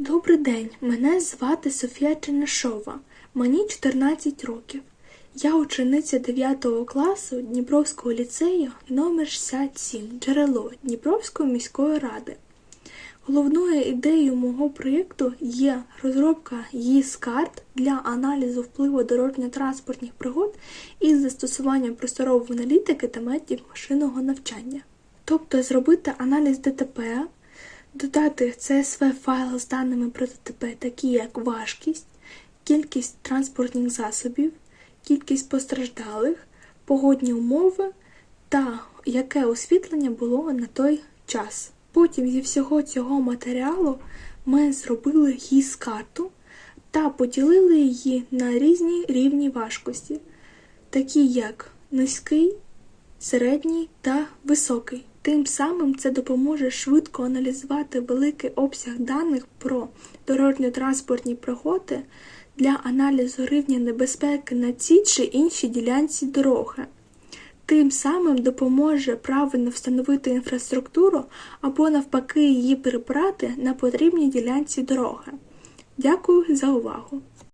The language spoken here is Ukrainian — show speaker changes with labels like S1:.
S1: Добрий день, мене звати Софія Чернишова. Мені 14 років. Я учениця 9 класу Дніпровського ліцею номер 67 джерело Дніпровської міської ради. Головною ідеєю мого проєкту є розробка ЄС-карт для аналізу впливу дорожньо-транспортних пригод із застосуванням просторової аналітики та методів машинного навчання. Тобто зробити аналіз ДТП, додати CSV файл з даними про ДТП, такі як важкість, кількість транспортних засобів, кількість постраждалих, погодні умови та яке освітлення було на той час. Потім зі всього цього матеріалу ми зробили гіс-карту та поділили її на різні рівні важкості, такі як низький, середній та високий. Тим самим це допоможе швидко аналізувати великий обсяг даних про дорожньо-транспортні пригоди для аналізу рівня небезпеки на цій чи іншій ділянці дороги. Тим самим допоможе правильно встановити інфраструктуру або навпаки її перебрати на потрібній ділянці дороги. Дякую за увагу!